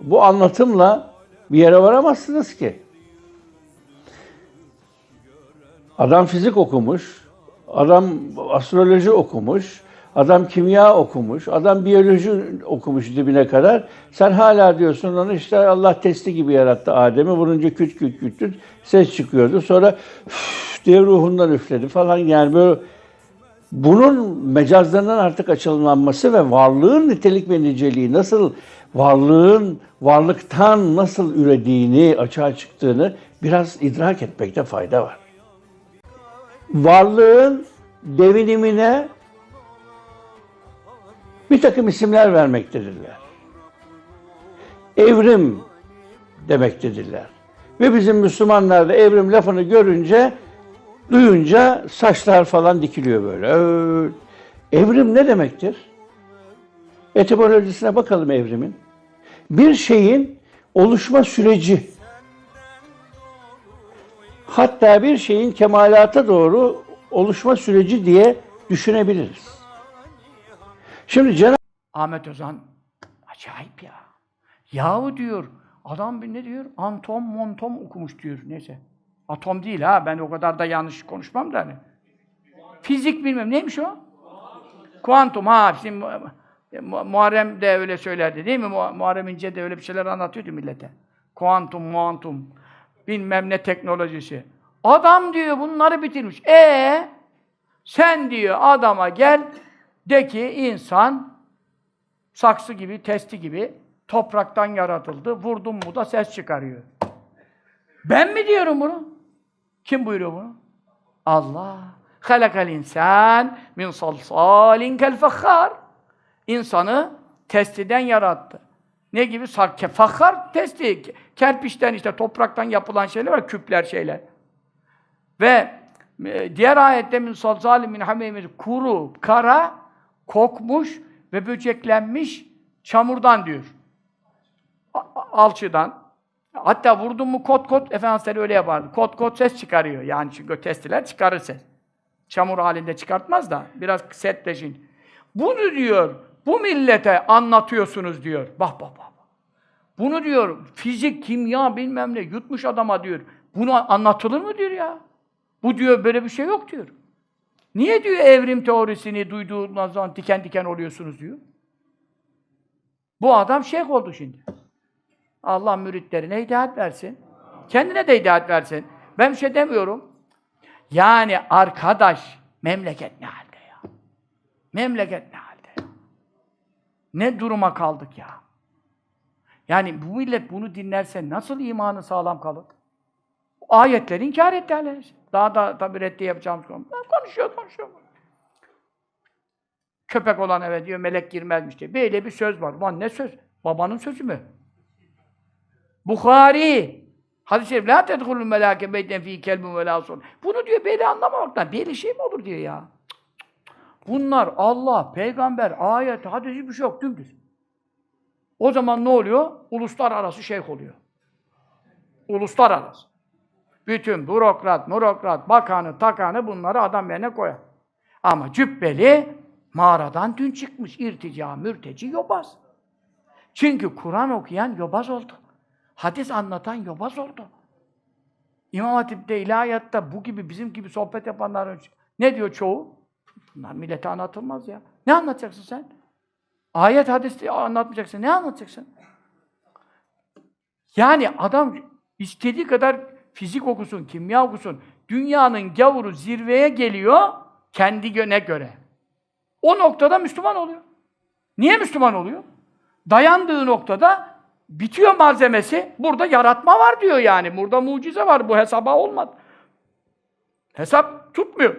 bu anlatımla bir yere varamazsınız ki. Adam fizik okumuş, adam astroloji okumuş, adam kimya okumuş, adam biyoloji okumuş dibine kadar. Sen hala diyorsun onu işte Allah testi gibi yarattı Adem'i. Vurunca küt küt küt küt ses çıkıyordu. Sonra diye ruhundan üfledi falan yani böyle bunun mecazlarından artık açılanması ve varlığın nitelik ve niceliği nasıl varlığın varlıktan nasıl ürediğini, açığa çıktığını biraz idrak etmekte fayda var. Varlığın devinimine bir takım isimler vermektedirler. Evrim demektedirler. Ve bizim Müslümanlar da evrim lafını görünce, duyunca saçlar falan dikiliyor böyle. Öyle. Evrim ne demektir? Etimolojisine bakalım evrimin. Bir şeyin oluşma süreci. Hatta bir şeyin kemalata doğru oluşma süreci diye düşünebiliriz. Şimdi Cenab- Ahmet Özan acayip ya. Yahu diyor adam ne diyor? Antom montom okumuş diyor. Neyse. Atom değil ha. Ben o kadar da yanlış konuşmam da hani. Fizik bilmem. Neymiş o? Kuantum ha. Şimdi Mu- Mu- Muharrem de öyle söylerdi değil mi? Mu- Muharrem İnce de öyle bir şeyler anlatıyordu millete. Kuantum, muantum. Bilmem ne teknolojisi. Adam diyor bunları bitirmiş. E sen diyor adama gel de ki insan saksı gibi, testi gibi topraktan yaratıldı. Vurdum mu da ses çıkarıyor. Ben mi diyorum bunu? Kim buyuruyor bunu? Allah. Halakal insan min salsalin kel fakhar. İnsanı testiden yarattı. Ne gibi? Sarke fakhar testi. Kerpiçten işte topraktan yapılan şeyler var, küpler şeyler. Ve e, diğer ayette min salsalin min hamimir kuru, kara, kokmuş ve böceklenmiş çamurdan diyor. Alçıdan. Hatta vurdun mu kot kot, Efendimiz öyle yapardı. Kot kot ses çıkarıyor. Yani çünkü testiler çıkarır ses. Çamur halinde çıkartmaz da biraz sertleşin. Bunu diyor, bu millete anlatıyorsunuz diyor. Bak bak bak. Bunu diyor, fizik, kimya bilmem ne yutmuş adama diyor. Bunu anlatılır mı diyor ya? Bu diyor böyle bir şey yok diyor. Niye diyor evrim teorisini duyduğunuz zaman diken diken oluyorsunuz diyor. Bu adam şeyh oldu şimdi. Allah müritlerine hidayet versin. Kendine de hidayet versin. Ben bir şey demiyorum. Yani arkadaş, memleket ne halde ya? Memleket ne halde ya? Ne duruma kaldık ya? Yani bu millet bunu dinlerse nasıl imanı sağlam kalır? Ayetleri inkar etti hala. Daha da tabi reddi yapacağımız konu. Konuşuyor, konuşuyor. Köpek olan eve diyor melek girmezmiş diye. Böyle bir söz var. Ulan ne söz? Babanın sözü mü? Bukhari. Hadis-i şerif. La tedhulul melâke beyten fî kelbun ve lâ sun. Bunu diyor böyle anlamamaktan. Böyle şey mi olur diyor ya. Bunlar Allah, peygamber, ayet, hadis hiçbir şey yok. Dümdüz. O zaman ne oluyor? Uluslararası şeyh oluyor. Uluslararası. Bütün bürokrat, mürokrat, bakanı, takanı bunları adam yerine koyar. Ama cübbeli mağaradan dün çıkmış irtica, mürteci, yobaz. Çünkü Kur'an okuyan yobaz oldu. Hadis anlatan yobaz oldu. İmam Hatip'te, ilahiyatta bu gibi, bizim gibi sohbet yapanların ne diyor çoğu? Bunlar millete anlatılmaz ya. Ne anlatacaksın sen? Ayet, hadis anlatmayacaksın. Ne anlatacaksın? Yani adam istediği kadar fizik okusun, kimya okusun. Dünyanın gavuru zirveye geliyor kendi göne göre. O noktada Müslüman oluyor. Niye Müslüman oluyor? Dayandığı noktada bitiyor malzemesi. Burada yaratma var diyor yani. Burada mucize var. Bu hesaba olmadı. Hesap tutmuyor.